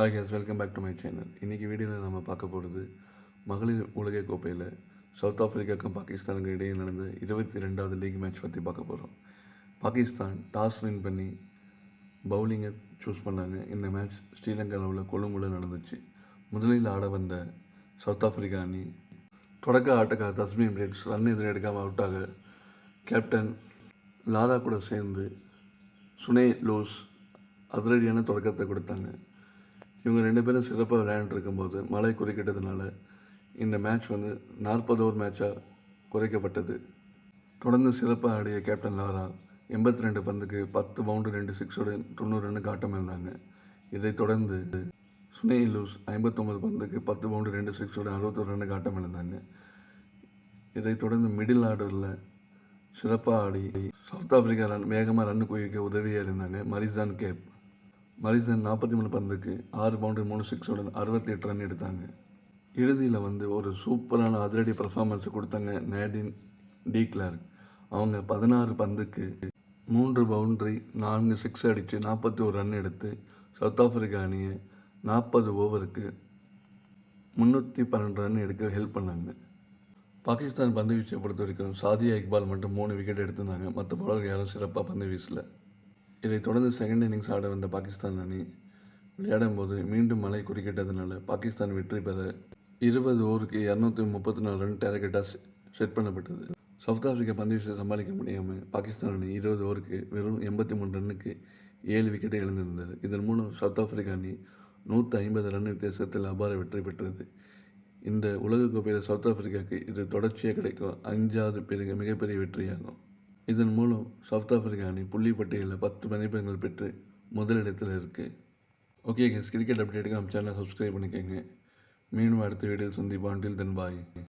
Hi guys welcome back to my channel இன்றைக்கி வீடியோவில் நம்ம பார்க்க போகிறது மகளிர் உலக கோப்பையில் சவுத் ஆஃப்ரிக்காவுக்கும் பாகிஸ்தானுக்கும் இடையே நடந்த இருபத்தி ரெண்டாவது லீக் மேட்ச் பற்றி பார்க்க போகிறோம் பாகிஸ்தான் டாஸ் வின் பண்ணி பவுலிங்கை சூஸ் பண்ணாங்க. இந்த மேட்ச் ஸ்ரீலங்காவில் உள்ள கொழும்புல நடந்துச்சு. முதலில் ஆட வந்த சவுத் ஆஃப்ரிக்கா அணி தொடக்க ஆட்டக்காரர் தஸ்மின் பிரேக்ஸ் ரன் எதிரும் எடுக்காமல் அவுட் ஆக கேப்டன் லாரா கூட சேர்ந்து சுனே லோஸ் அதிரடியான தொடக்கத்தை கொடுத்தாங்க. இவங்க ரெண்டு பேரும் சிறப்பாக விளையாண்டுட்டு இருக்கும்போது மழை குறுக்கிட்டதுனால இந்த மேட்ச் வந்து நாற்பது ஓவர் மேட்சாக குறைக்கப்பட்டது. தொடர்ந்து சிறப்பாக ஆடிய கேப்டன் லாரா எண்பத்தி ரெண்டு பந்துக்கு பத்து பவுண்டு ரெண்டு சிக்ஸோட தொண்ணூறு ரன்னுக்கு ஆட்டம் இருந்தாங்க இதைத் தொடர்ந்து சுனே லூஸ் ஐம்பத்தொம்பது பந்துக்கு பத்து பவுண்டு ரெண்டு சிக்ஸோட அறுபத்தொரு ரன்னுக்கு ஆட்டம் இருந்தாங்க இதைத் தொடர்ந்து மிடில் ஆர்டரில் சிறப்பாக ஆடி சவுத் ஆப்பிரிக்கா ரன் வேகமாக ரன்னு குவிக்க உதவியாக இருந்தாங்க. மரிசான் கேப் மரிசன் நாற்பத்தி மூணு பந்துக்கு ஆறு பவுண்டரி மூணு சிக்ஸோட அறுபத்தி எட்டு ரன் எடுத்தாங்க. இறுதியில் வந்து ஒரு சூப்பரான அதிரடி பர்ஃபார்மன்ஸ் கொடுத்தாங்க நேடின் டி கிளார்க். அவங்க பதினாறு பந்துக்கு மூன்று பவுண்டரி நான்கு சிக்ஸ் அடித்து நாற்பத்தி ஒரு ரன் எடுத்து சவுத் ஆஃப்ரிக்கா அணியை நாற்பது ஓவருக்கு முந்நூற்றி பன்னெண்டு ரன் எடுக்க ஹெல்ப் பண்ணாங்க. பாகிஸ்தான் பந்து வீச்சை பொறுத்த வரைக்கும் சாதியா இக்பால் மட்டும் மூணு விக்கெட் எடுத்திருந்தாங்க. மற்ற பலர்கள் யாரும் சிறப்பாக பந்து வீசலை. இதைத் தொடர்ந்து செகண்ட் இன்னிங்ஸ் ஆட வந்த பாகிஸ்தான் அணி விளையாடும் போது மீண்டும் மழை குறுக்கிட்டதுனால பாகிஸ்தான் வெற்றி பெற இருபது ஓவருக்கு இரநூத்தி முப்பத்தி நாலு ரன் டேரகெட்டாக செட் பண்ணப்பட்டது. சவுத் ஆப்பிரிக்கா பந்துவீச்சை சமாளிக்க முடியாமல் பாகிஸ்தான் அணி இருபது ஓவருக்கு வெறும் எண்பத்தி மூணு ரன்னுக்கு ஏழு விக்கெட்டை இழந்திருந்தது. இதன் மூலம் சவுத் ஆப்பிரிக்கா அணி நூற்றி ஐம்பது ரன் வித்தியாசத்தில் அபார வெற்றி பெற்றது. இந்த உலகக்கோப்பையில் சவுத் ஆப்பிரிக்காவுக்கு இது தொடர்ச்சியாக கிடைக்கும். அஞ்சாவது பெரிய மிகப்பெரிய வெற்றியாகும். இதன் மூலம் சவுத் ஆப்பிரிக்கா அணி புள்ளி பட்டியலில் பத்து மதிப்பெண்கள் பெற்று முதலிடத்தில் இருக்குது ஓகே கேஸ் கிரிக்கெட் அப்டேட்டுக்கு நம்ம சேனலை சப்ஸ்கிரைப் பண்ணிக்கோங்க. மீண்டும் அடுத்த வீடியோ சந்திப்பாண்டில் தென் பாய்